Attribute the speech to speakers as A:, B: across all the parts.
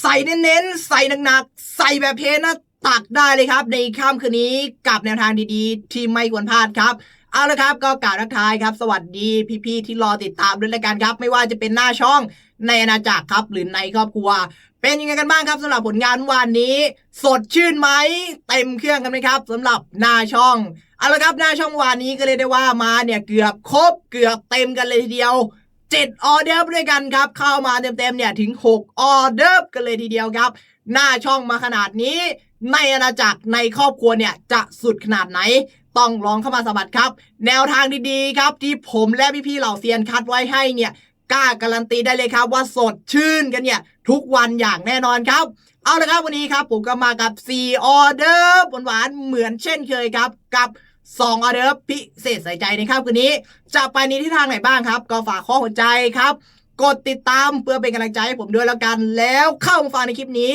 A: ใส่เน้นๆ ใส่หนักๆ ใส่แบบเทนะตักได้เลยครับ ในค่ำคืนนี้กับแนวทางดีๆ ที่ไม่ควรพลาดครับเอาละครับก็กล่าวทักทายครับ สวัสดีพี่ๆที่รอติดตามด้วยรายการครับ ไม่ว่าจะเป็นหน้าช่องในอาณาจักรครับ หรือในครอบครัว เป็นยังไงกันบ้างครับสำหรับผลงานวันนี้ สดชื่นไหมเต็มเครื่องกันไหมครับสำหรับหน้าช่องเอาละครับหน้าช่องวันนี้ก็เลยได้ว่ามาเนี่ยเกือบครบเกือบเต็มกันเลยทีเดียว เจ็ดออเดอร์ด้วยกันครับ เข้ามาเต็มๆเนี่ยถึง 6 ออเดอร์กันเลยทีเดียวครับ หน้าช่องมาขนาดนี้ ในอาณาจักรในครอบครัวเนี่ยจะสุดขนาดไหนต้องลองเข้ามาสมัครครับ แนวทางดีๆครับ ที่ผมและพี่ๆเหล่าเซียนคัดไว้ให้เนี่ยกล้าการันตีได้เลยครับว่าสดชื่นกันเนี่ย ทุกวันอย่างแน่นอนครับ เอาละครับวันนี้ครับผมก็มากับ 4 ออเดอร์หวานๆเหมือนเช่นเคยครับ กับ สองออเดอร์พิเศษใส่ใจในครับคืนนี้ จะไปในทิศทางไหนบ้างครับ ก็ฝากข้อหัวใจครับ กดติดตามเพื่อเป็นกำลังใจให้ผมด้วยแล้วกัน แล้วเข้ามาฟังในคลิปนี้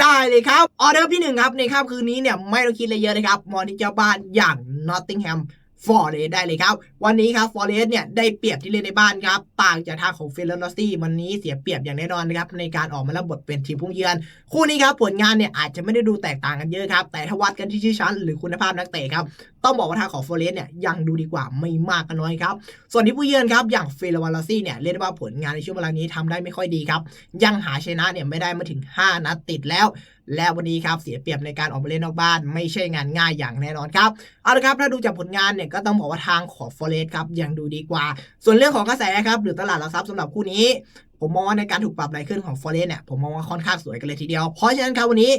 A: ได้เลยครับ ออเดอร์ที่หนึ่งครับ ในค่ำคืนนี้เนี่ยไม่ต้องคิดอะไรเยอะเลยครับมอนิเจ้าบ้านอย่างนอตติงแฮม ฟอร์เรสได้เลยครับ วันนี้ครับฟอร์เรสเนี่ยได้เปรียบที่เล่นในบ้านครับต่างจากทางของเฟลนอสตี้วันนี้เสียเปรียบอย่างแน่นอนนะครับในการออกมารับบทเป็นทีมผู้เยือน คู่นี้ครับผลงานเนี่ยอาจจะไม่ได้ดูแตกต่างกันเยอะครับแต่ถ้าวัดกันที่ชื่อชั้นหรือคุณภาพนักเตะครับต้องบอกว่าทางของฟอร์เรสเนี่ยยังดูดีกว่าไม่มากก็น้อยครับส่วนที่ผู้เยือนครับอย่างเฟลวาลาซี่เนี่ยเรียกว่าผลงานในช่วงเวลานี้ทำได้ไม่ค่อยดีครับยังหาชนะเนี่ยไม่ได้มาถึง 5 นัดติดแล้ว และวันนี้ครับเสียเปรียบในการออกมาเล่นนอกบ้าน ไม่ใช่งานง่ายอย่างแน่นอนครับเอาละครับถ้าดูจากผลงานเนี่ยก็ต้องบอกว่าทางของฟอเรสครับยังดูดีกว่า ส่วนเรื่องของกระแสครับหรือตลาดหลักทรัพย์สำหรับคู่นี้ ผมมองว่าในการถูกปรับรายขึ้นของฟอเรสเนี่ยผมมองว่าค่อนข้างสวยกันเลยทีเดียวเพราะฉะนั้นครับวันนี้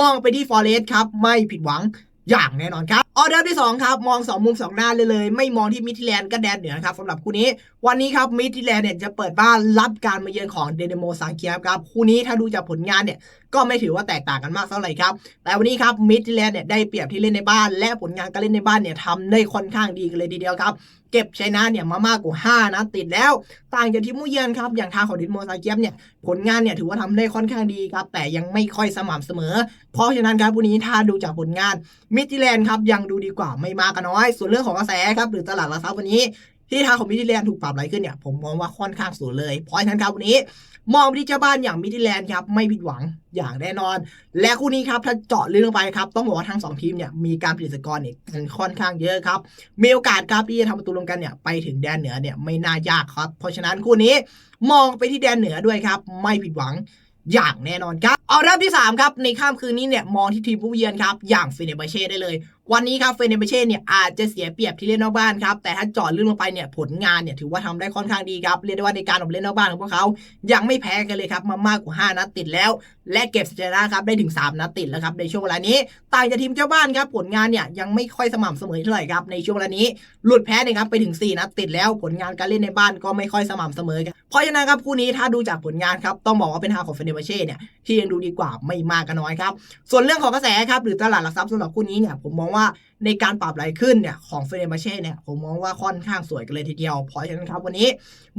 A: มองไปที่ฟอเรสครับไม่ผิดหวัง อย่างแน่นอนครับออเดอร์ที่ 2 ครับ มอง 2 มุม2หน้าเลยเลย ไม่มองที่มิทิแลนด์ก็แดนเหนือครับสำหรับคู่นี้ วันนี้ครับมิทิแลนด์เนี่ยจะเปิดบ้านรับการมาเยือนของเดนโมซังเคียฟครับคู่นี้ถ้าดูจากผลงานเนี่ยก็ไม่ถือว่าแตกต่างกันมากเท่าไหร่ครับ แต่วันนี้ครับมิทิแลนด์เนี่ยได้เปรียบที่เล่นในบ้าน และผลงานการเล่นในบ้านเนี่ยทำได้ค่อนข้างดีกันเลยทีเดียวครับเก็บชนะเนี่ยมามากกว่า 5นัดติดแล้ว ต่างจากทีมมู่เยือนครับอย่างทางของดินโมซาเกียฟเนี่ยผลงานเนี่ยถือว่าทำได้ค่อนข้างดีครับแต่ยังไม่ค่อยสม่ำเสมอ เพราะฉะนั้นครับวันนี้ถ้าดูจากผลงานมิทิแลนด์ครับยังดูดีกว่าไม่มากก็น้อย ส่วนเรื่องของกระแสครับหรือตลาดหลักทรัพย์วันนี้ ที่ทางของมิทิแลนด์ถูกปรับไหลขึ้นเนี่ยผมมองว่าค่อนข้างสูงเลยเพราะฉะนั้นครับวันนี้ มองไปที่เจ้าบ้านอย่างมิทิแลนด์ครับไม่ผิดหวังอย่างแน่นอน และคู่นี้ครับถ้าเจาะลึกลงไปครับต้องบอกว่าทั้งสองทีมเนี่ยมีการผลิตสกอร์เนี่ยกันค่อนข้างเยอะครับมีโอกาสครับที่จะทำประตูรวมกันเนี่ยไปถึงแดนเหนือเนี่ยไม่น่ายากครับ เพราะฉะนั้นคู่นี้มองไปที่แดนเหนือด้วยครับไม่ผิดหวัง อย่างแน่นอนครับ เอาเริ่มที่ 3 ครับ ในค่ำคืนนี้เนี่ยมองที่ทีมผู้เยือนครับ อย่างเฟเนเบเช่ได้เลย วันนี้ครับเฟเนเบเช่เนี่ยอาจจะเสียเปรียบที่เล่นนอกบ้านครับแต่ถ้าจอดลึกลงไปเนี่ยผลงานเนี่ยถือว่าทำได้ค่อนข้างดีครับเรียกได้ว่าในการออกเล่นนอกบ้านของพวกเขา ยังไม่แพ้กันเลยครับมามากกว่า 5 นัดติดแล้ว และเก็บชัยชนะครับได้ถึง 3 นัดติดแล้วครับในช่วงเวลานี้ต่างจากทีมเจ้าบ้านครับผลงานเนี่ยยังไม่ค่อยสม่ำเสมอเท่าไหร่ครับในช่วงเวลานี้หลุดแพ้นะครับไปถึง 4 นัดติดแล้ว ผลงานการเล่นในบ้านก็ไม่ค่อยสม่ำเสมอครับเพราะฉะนั้นครับคู่นี้ถ้าดูจากผลงานครับต้องบอกว่าเป็นทางของเฟเนเบเช่เนี่ยที่ยังดูดีกว่าไม่มากก็น้อยครับส่วนเรื่องของกระแสครับหรือตลาดหลักทรัพย์สำหรับคู่นี้เนี่ยผมมองว่าในการปรับไหลขึ้นเนี่ยของเฟเนเบเช่เนี่ยผมมองว่าค่อนข้างสวยกันเลยทีเดียว เพราะฉะนั้นครับวันนี้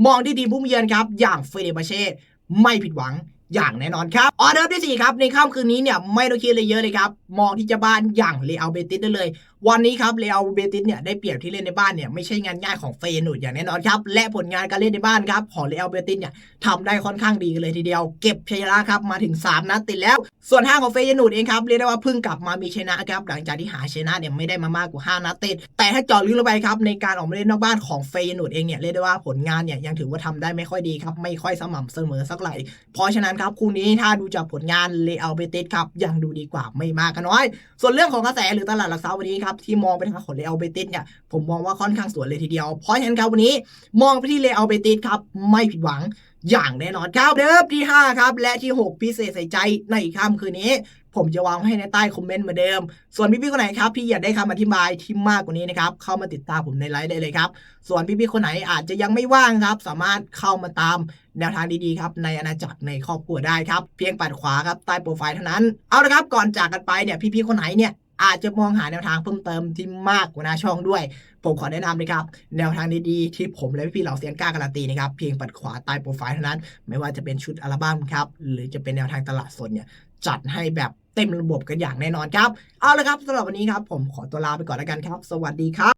A: มองที่ทีมผู้มเยือนครับ อย่างเฟเนเบเช่ไม่ผิดหวังอย่างแน่นอนครับ ออเดอร์ที่ 4 ครับ ในค่ำคืนนี้เนี่ย ไม่ต้องคิดอะไรเยอะเลยครับ มองที่จะบ้านอย่างเลอัลเบติสได้เลยวันนี้ครับเลอัลเบติสเนี่ยได้เปรียบที่เล่นในบ้านเนี่ยไม่ใช่งานง่ายของเฟยนูดอย่างแน่นอนครับ และผลงานการเล่นในบ้านครับของเลอัลเบติสเนี่ยทำได้ค่อนข้างดีเลยทีเดียว เก็บชัยนะครับมาถึง 3 นัดติดแล้ว ส่วนทางของเฟยนูดเองครับเรียกได้ว่าเพิ่งกลับมามีชนะครับหลังจากที่หาชนะเนี่ยไม่ได้มามากกว่า 5 นัดติด แต่ถ้าจาะลึกลงไปครับในการออกมาเล่นนอกบ้านของเฟยนูดเองเนี่ยเรียกได้ว่าผลงานเนี่ยยังถือว่าทำได้ไม่ค่อยดีครับไม่ค่อยสม่ำเสมอสักไหร่เพราะฉะนั้นครับคู่นี้ถ้าดูจากผลงานเลอัลเบติสครับยังดูดีกว่าไม่มากก็น้อย ส่วนเรื่องของกระแสหรือตลาดหลักทรัพย์วันนี้ครับที่มองไปทางของเลอัลเบติสเนี่ยผมมองว่าค่อนข้างสวยเลยทีเดียวเพราะฉะนั้นครับวันนี้มองไปที่เลอัลเบติสครับไม่ผิดหวังอย่างแน่นอนครับเดิมที่ 5 ครับ และที่ 6 พิเศษใส่ใจในค่ำคืนนี้ ผมจะวางให้ในใต้คอมเมนต์เหมือนเดิม ส่วนพี่ๆคนไหนครับที่อยากได้คำอธิบายที่มากกว่านี้นะครับเข้ามาติดตามผมในไลฟ์ได้เลยครับ ส่วนพี่ๆคนไหนอาจจะยังไม่ว่างครับ สามารถเข้ามาตามแนวทางดีๆครับในอาณาจักรในครอบครัวได้ครับ เพียงปัดขวาครับใต้โปรไฟล์เท่านั้นเอาละครับก่อนจากกันไปเนี่ยพี่ๆคนไหนเนี่ย อาจจะมองหาแนวทางเพิ่มเติมที่มากกว่าหน้าช่องด้วย ผมขอแนะนำเลยครับ แนวทางดีๆที่ผมและพี่เหล่าเซียนกล้าการันตีนะครับ เพียงปัดขวาใต้โปรไฟล์เท่านั้น ไม่ว่าจะเป็นชุดอัลบั้มครับ หรือจะเป็นแนวทางตลาดสดเนี่ยจัดให้แบบเต็มระบบกันอย่างแน่นอนครับ เอาละครับสำหรับวันนี้ครับ ผมขอตัวลาไปก่อนแล้วกันครับ สวัสดีครับ